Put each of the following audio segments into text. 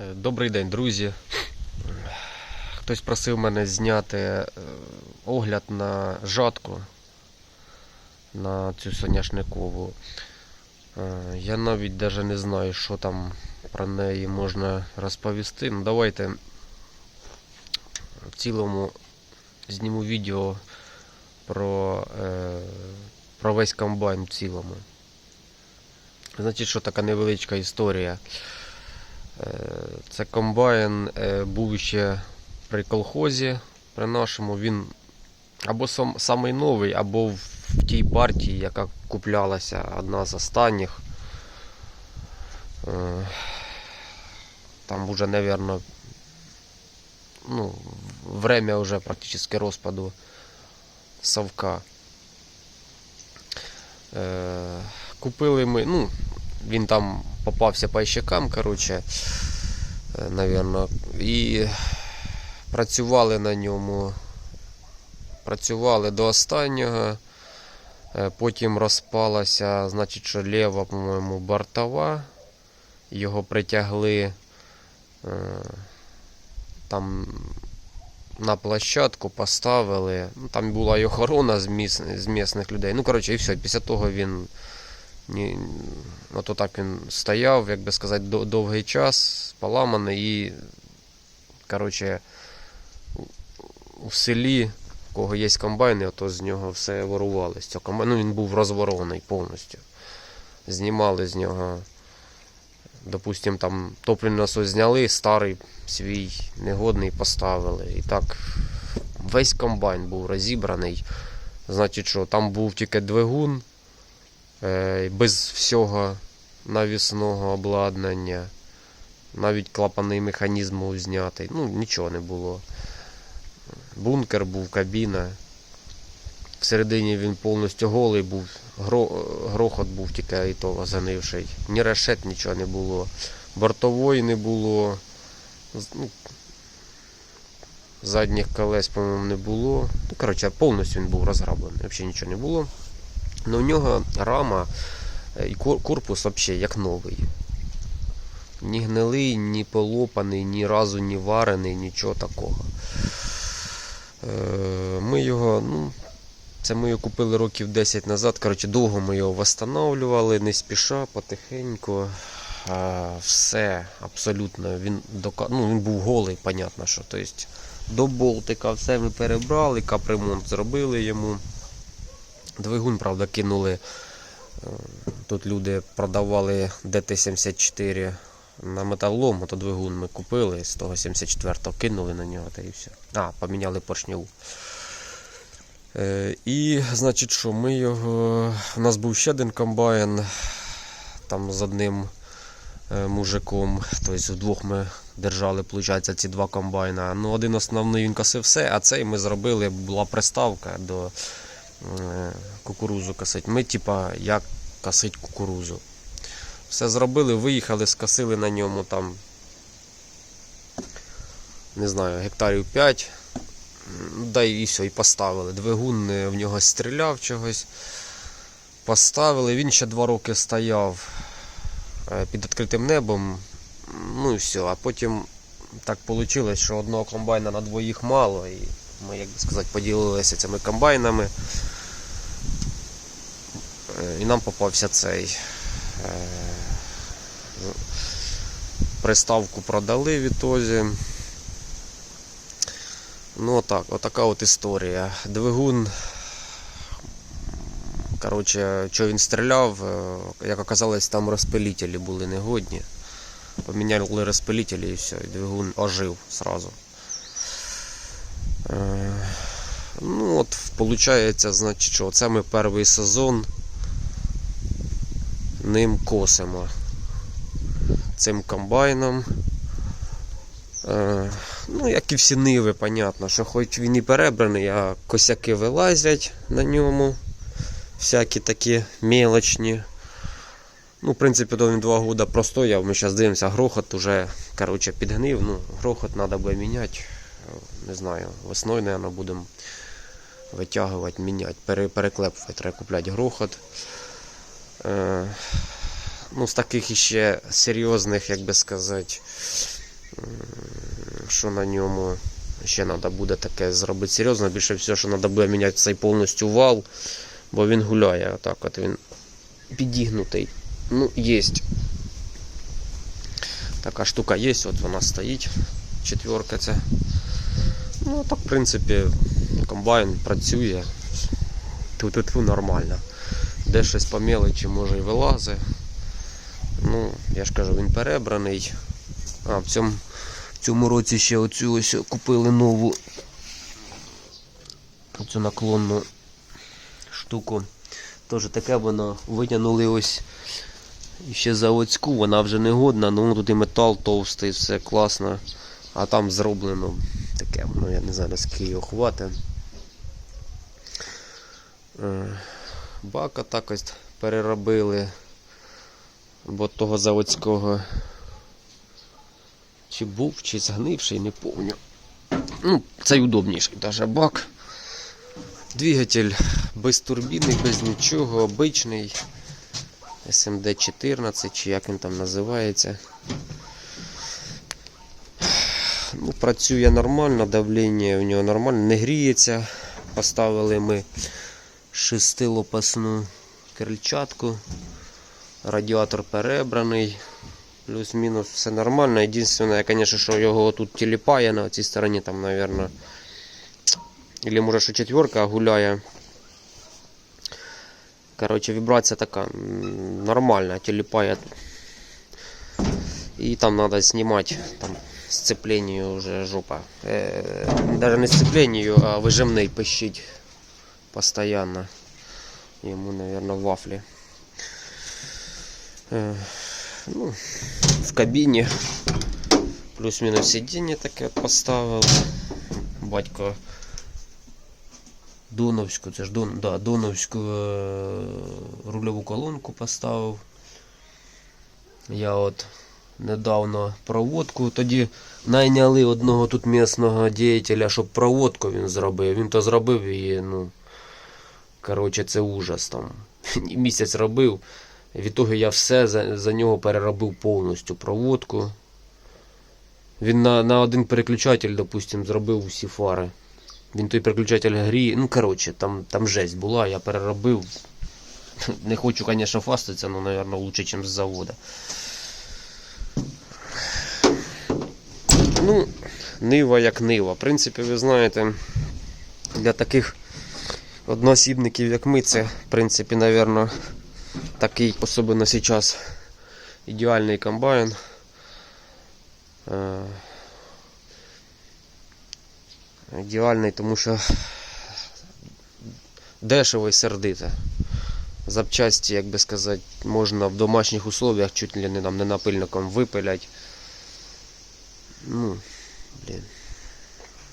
Е, Добрий день, друзі. Хтось просив мене зняти е, огляд на жатку на цю соняшникову. Е, Я навіть даже не знаю, що там про неї можна розповісти. Ну, давайте в цілому зніму відео про, про весь комбайн в цілому. Значить, що така невеличка історія. Е, Це комбайн е, був ще при колхозі при нашому. Він або сам, самий новий, або в, тій партії, яка куплялася одна з останніх. Е, Там вже, мабуть, ну, время вже практично розпаду совка. Е, Купили ми, ну, він там попався пайщикам, коротше, е, навірно, і працювали на ньому. Працювали до останнього. Е, Потім розпалася, значить, що ліва, по-моєму, бортова. Його притягли е, там на площадку, поставили. Ну, там була й охорона з місних людей. Ну, коротше, і все. Після того він ні, ото так він стояв, як би сказати, довгий час, поламаний і, коротше, у- селі, у кого є комбайни, ото з нього все комбайну Ну, він був розворований повністю. Знімали з нього, допустим, там топливний насос зняли, старий свій негодний поставили. І так весь комбайн був розібраний. Значить, що там був тільки двигун, без всього навісного обладнання, навіть клапаний механізм був знятий. Ну, нічого не було. Бункер був, кабіна. Всередині він повністю голий був, гро- грохот був тільки і то занивший. Ні решет, нічого не було. Бортової не було. Ну, задніх колес, по-моєму, не було. Ну, коротше, повністю він був розграблений, взагалі нічого не було. Ну, у нього рама е, і корпус взагалі як новий. Ні гнилий, ні полопаний, ні разу не варений, нічого такого. Е, Ми його, ну, це ми його купили років 10 назад. Коротше, довго ми його встановлювали, не спіша, потихеньку. Все, абсолютно. Він, ну, він був голий, понятно, що. Тобто, до болтика все ми перебрали, капремонт зробили йому. Двигун, правда, кинули. е, Тут люди продавали ДТ-74 на металолом, то двигун ми купили з того 74-го, кинули на нього та і все. А, поміняли поршневу. Е, і, значить, що ми його. У нас був ще один комбайн, там з одним е, мужиком. Тобто вдвох ми держали, виходить, ці два комбайна. Ну, один основний він косив все, а цей ми зробили, була приставка до кукурузу косить. Ми, типа, як косить кукурузу. Все зробили, виїхали, скосили на ньому там, не знаю, гектарів 5. Да і все, і поставили. Двигун е, в нього стріляв чогось. Поставили, він ще два роки стояв е, під відкритим небом. Ну і все. А потім так вийшло, що одного комбайна на двоїх мало. І ми, як би сказати, поділилися цими комбайнами. Е, І нам попався цей. е, Приставку продали відтозі. Ну отак, отака от історія. Двигун. Коротше, що він стріляв, е, як оказалось, там розпилителі були негодні. Поміняли розпилителі і все, і двигун ожив сразу. Е, Ну от, виходить, значить, що це ми перший сезон ним косимо. Цим комбайном. Е, Ну, як і всі ниви, понятно, що хоч він і перебраний, а косяки вилазять на ньому. Всякі такі мелочні. Ну, в принципі, то він два роки простояв. Ми зараз дивимося, грохот уже коротше, підгнив. Ну, грохот треба буде міняти. Не знаю, весною, мабуть, будемо витягувати, міняти, переклепувати, треба купляти грохот. Е, ну, з таких іще серйозних, як би сказати, що на ньому ще треба буде таке зробити серйозно. Більше всього, що треба буде міняти цей повністю вал, бо він гуляє отак, от він підігнутий. Ну, є. Така штука є, от вона стоїть. Четверка ця. Ну, так, в принципі, комбайн працює. Тут тут нормально. Де щось по мелочі може і вилазить. Ну, я ж кажу, він перебраний. А, в цьому, в цьому році ще оцю ось купили нову оцю наклонну штуку. Теж таке воно витягнули ось ще заводську, вона вже не годна, ну тут і метал товстий, все класно. А там зроблено таке, воно я не знаю наскільки його хватить. Е, Бака так ось переробили. Бо того заводського чи був, чи згнивший, не помню. Ну, цей удобніший даже бак. Двигатель без турбіни, без нічого, обичний. SMD 14, чи як він там називається. Ну, працює нормально, давлення у нього нормально, не гріється. Поставили ми шестилопасну крильчатку. Радіатор перебраний. Плюс-мінус все нормально. Єдине, звісно, що його тут тіліпає на цій стороні, там, мабуть. Или може, що четверка гуляє. Коротше, вібрація така нормальна, тіліпає. І там треба знімати там, сцепление уже жопа. Э, даже не сцепление, а выжимный пищить постоянно. Ему, наверное, вафли. Э, ну, в кабине плюс-мінус сидіння таке поставив. Батько Доновську, це ж Дон, да, Доновську е, рульову колонку поставив. Я от недавно проводку. Тоді найняли одного тут місного діятеля, щоб проводку він зробив. Він то зробив і, ну. Коротше, це ужас там. Місяць робив. Від того я все за, за нього переробив повністю проводку. Він на, на один переключатель, допустим, зробив усі фари. Він той переключатель гріє. Ну, коротше, там, там жесть була, я переробив. Не хочу, звісно, фаститися, але, мабуть, лучше, ніж з заводу. Ну, нива як нива. В принципі, ви знаєте, для таких одноосібників, як ми, це, в принципі, напевно, такий, особливо зараз, ідеальний комбайн. Е, Ідеальний, тому що дешево і сердито. Запчасті, як би сказати, можна в домашніх условиях чуть ли не, там, не напильником випилять. Ну, блін.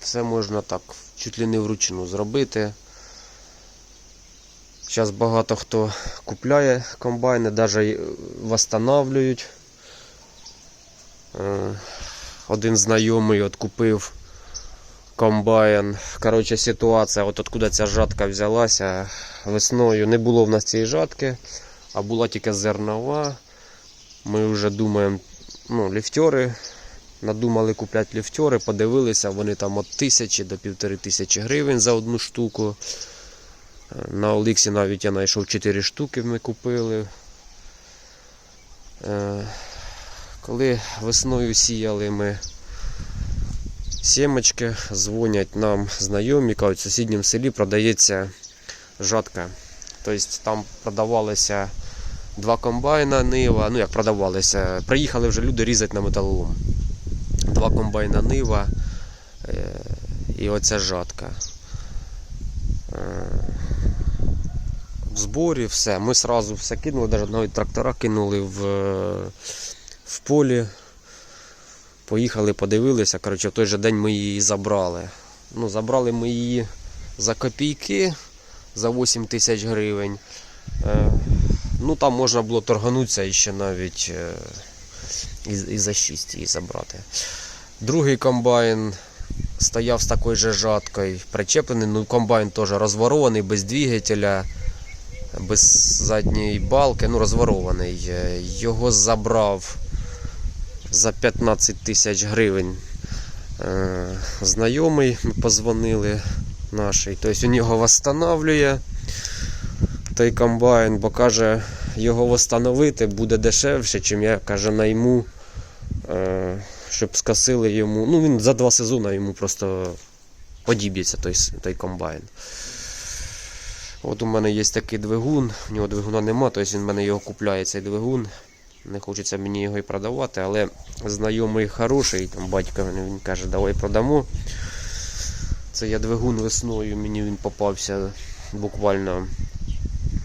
Все можна так, чуть ли не вручну зробити. Зараз багато хто купляє комбайни, навіть восстанавлюють. Е, Один знайомий от купив комбайн. Коротше, ситуація, от откуда ця жатка взялася. Весною не було в нас цієї жатки, а була тільки зернова. Ми вже думаємо, ну, ліфтери. Надумали купляти ліфтери, подивилися, вони там від тисячі до півтори тисячі гривень за одну штуку. Е, На Оліксі навіть я знайшов 4 штуки, ми купили. Е, Коли весною сіяли ми сімочки, дзвонять нам знайомі, кажуть, в сусідньому селі продається жатка. Тобто там продавалися два комбайна Нива. Ну як продавалися, приїхали вже люди різати на металолом. Два комбайна Нива е, і оця жатка. Е, В зборі все. Ми одразу все кинули, навіть трактора кинули в, е, в полі. Поїхали, подивилися. Коротше, в той же день ми її забрали. Ну, забрали ми її за копійки, за 8 тисяч гривень. Ну там можна було торганутися і ще навіть і за 6 її забрати. Другий комбайн стояв з такою же жаткою, причеплений. Ну, комбайн теж розворований, без двигателя, без задньої балки, ну розворований. Е, Його забрав за 15 тисяч гривень е, знайомий. Ми позвонили нашій. Тобто він його встановлює. Той комбайн, бо каже, його встановити буде дешевше, чим я каже, найму, е, щоб скосили йому. Ну, він за два сезони йому просто подіб'ється той, той комбайн. От у мене є такий двигун, в нього двигуна нема, тобто він в мене його купляє цей двигун. Не хочеться мені його і продавати, але знайомий хороший, там батько він каже, давай продамо. Це я двигун весною, мені він попався буквально.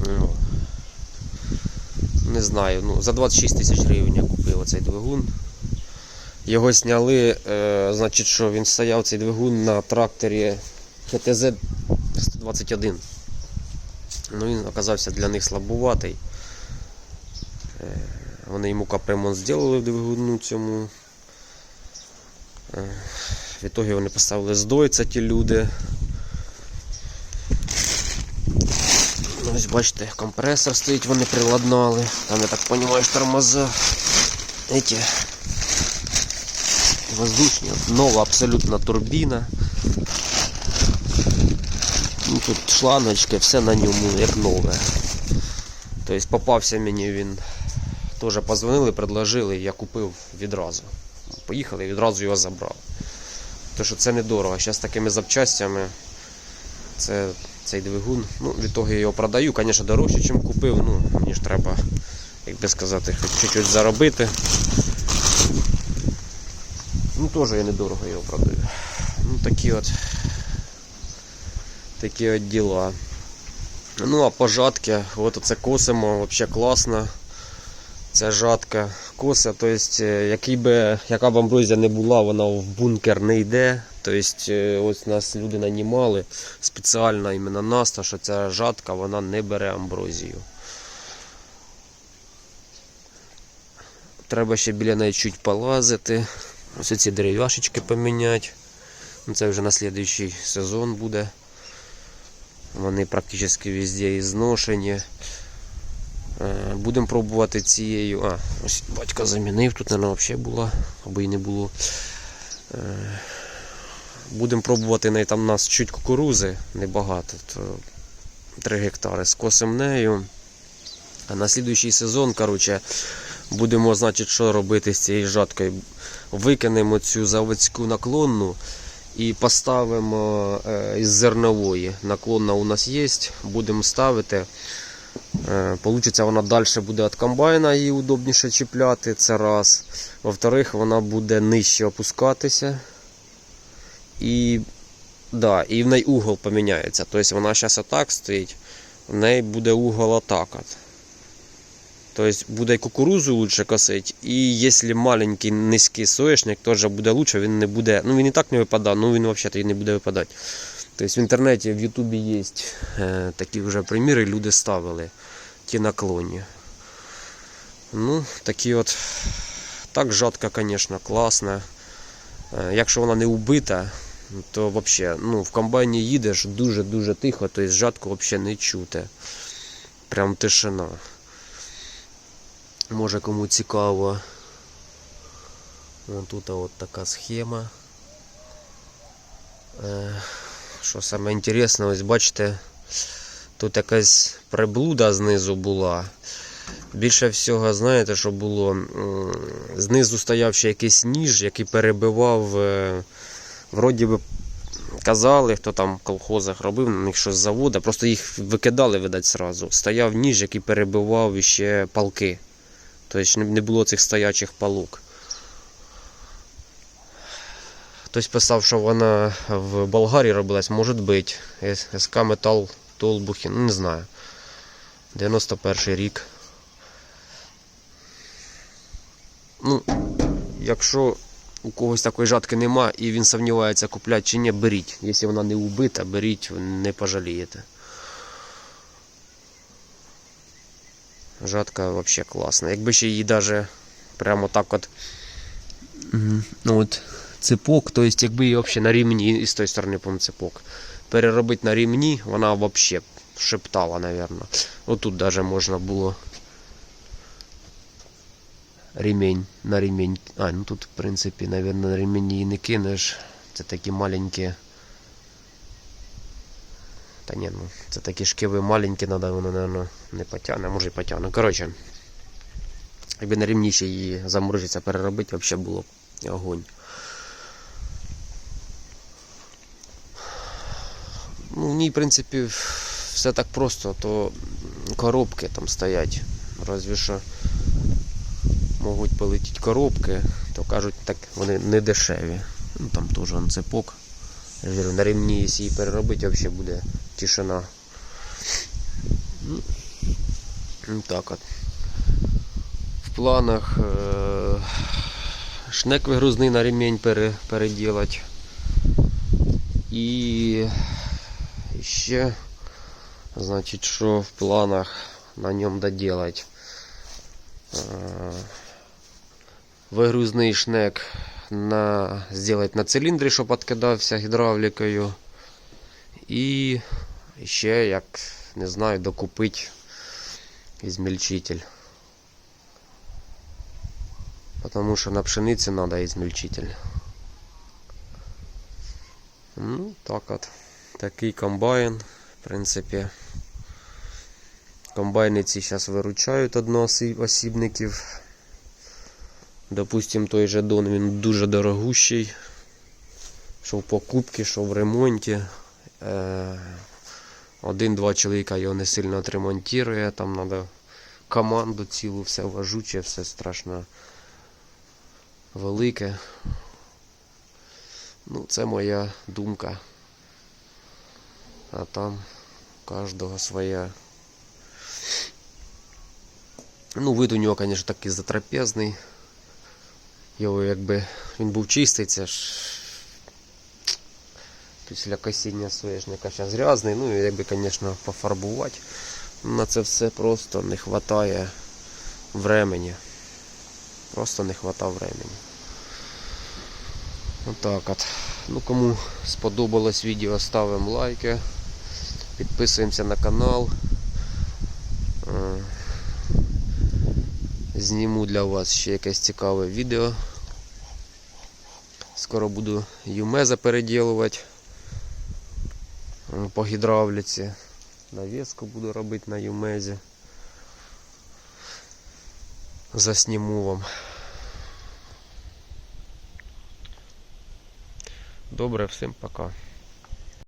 Ну, не знаю, ну, за 26 тисяч гривень я купив оцей двигун. Його зняли, е, значить, що він стояв цей двигун на тракторі ХТЗ 121. Ну, він оказався для них слабуватий. Е, Вони йому капремонт зробили в двигуну цьому. Е, В ітогі вони поставили здойця ті люди. Ну, Ось бачите, компресор стоїть, вони приладнали. Там, я так розумію, тормоза. Эти воздушні, нова абсолютно турбіна. Ну, тут шланочки, все на ньому як нове. Тобто попався мені він. Теж позвонили, предложили, я купив відразу. Поїхали і відразу його забрав. Тому що це недорого. Зараз такими запчастями це цей двигун. Ну, від того я його продаю, звісно, дорожче, ніж купив. Ну, мені ж треба, як би сказати, хоч чуть-чуть заробити. Ну, теж я недорого його продаю. Ну, такі от такі от діла. Ну, а по жатки, от оце косимо, взагалі класно. Це жатка коса, тобто, який би, яка б амброзія не була, вона в бункер не йде. Тобто, е, ось нас люди нанімали спеціально іменно нас, то що ця жатка вона не бере амброзію. Треба ще біля неї чуть полазити. Ось ці дерев'яшечки поміняти. Ну, Це вже на слідуючий сезон буде. Вони практично везде і зношені. Е, Будемо пробувати цією. А, ось батько замінив, тут, вона взагалі була, або й не було. Е, Будемо пробувати там у нас чуть кукурузи, небагато, то 3 гектари скосимо нею. А на слідуючий сезон, коротше, будемо, значить, що робити з цією жаткою. Викинемо цю заводську наклонну і поставимо е, із зернової. Наклонна у нас є, будемо ставити. Е, Получиться вона далі буде від комбайна, її удобніше чіпляти, це раз. Во-вторых, вона буде нижче опускатися. І, да, і в неї угол поміняється. Тобто вона зараз отак стоїть, в неї буде угол отак. От. Тобто буде і кукурузу лучше косити, і якщо маленький низький соєшник, теж буде лучше, він не буде. Ну він і так не випадає, ну він взагалі не буде випадати. Тобто в інтернеті, в Ютубі є е, такі вже приміри, люди ставили ті наклонні. Ну, такі от. Так жатка, звісно, класна. Е, Якщо вона не убита, то взагалі ну, в комбайні їдеш дуже-дуже тихо, тобто жатку взагалі не чути. Прям тишина. Може кому цікаво. Вон тут от така схема. Е, Що саме інтересне, ось бачите, тут якась приблуда знизу була. Більше всього, знаєте, що було? Знизу стояв ще якийсь ніж, який перебивав, е, вроді би казали, хто там в колхозах робив, на них щось з заводу, просто їх викидали, видать, сразу. Стояв ніж, який перебивав ще палки. Тобто не- було цих стоячих палок. Хтось писав, що вона в Болгарії робилась, може бути. СК Метал Толбухи, ну не знаю. 91 рік. Ну, якщо у когось такої жатки нема і він сумнівається купляти чи ні, беріть. Якщо вона не убита, беріть, не пожалієте. Жатка взагалі класна. Якби ще її даже прямо так от. Ну от цепок, то есть якби її взагалі на рівні, і з тої сторони, по цепок. Переробити на рівні, вона взагалі шептала, напевно. Отут даже можна було ремінь на ремінь. А, ну тут, в принципі, навірно, на ремінь її не кинеш. Це такі маленькі. Та ні, ну, це такі шкиви маленькі, треба, воно, напевно, не потягне, може і потягне. Коротше, якби на ще її заморозиться, переробити, взагалі було огонь. Ну, в ній, в принципі, все так просто, то коробки там стоять. Разве що можуть полетіти коробки, то кажуть, так вони не дешеві. Ну там теж он цепок. Я ж говорю, на ремні, якщо її переробити, взагалі буде тишина. Ну, так от. В планах е- шнек вигрузний на ремень пере- переділати. І ще, значить, що в планах на ньому доделать. Е, Вигрузний шнек на, сделать на циліндрі, щоб відкидався гідравлікою. І ще, як не знаю, докупити ізмельчитель. Потому що на пшениці треба ізмельчитель. Ну, так от. Такий комбайн, в принципі. Комбайни ці зараз виручають одноосібників. Допустим, той же Дон він дуже дорогущий. Що в покупці, що в ремонті. Е, Один-два чоловіка його не сильно отремонтує. Там треба команду цілу, все важуче, все страшно велике. Ну, це моя думка. А там кожного своя. Ну, вид у нього, звісно, такий затрапезний. Його якби він був чистий, це ж після косіння соєшника зараз грязний, ну якби, звісно, пофарбувати. На це все просто не вистачає времени. Просто не вистачає времени. Отак от. Ну кому сподобалось відео, ставимо лайки, підписуємося на канал. Е, Зніму для вас ще якесь цікаве відео. Скоро буду юмеза переділувати е, по гідравліці. Навіску буду робити на юмезі. Засніму вам. Добре, всім пока.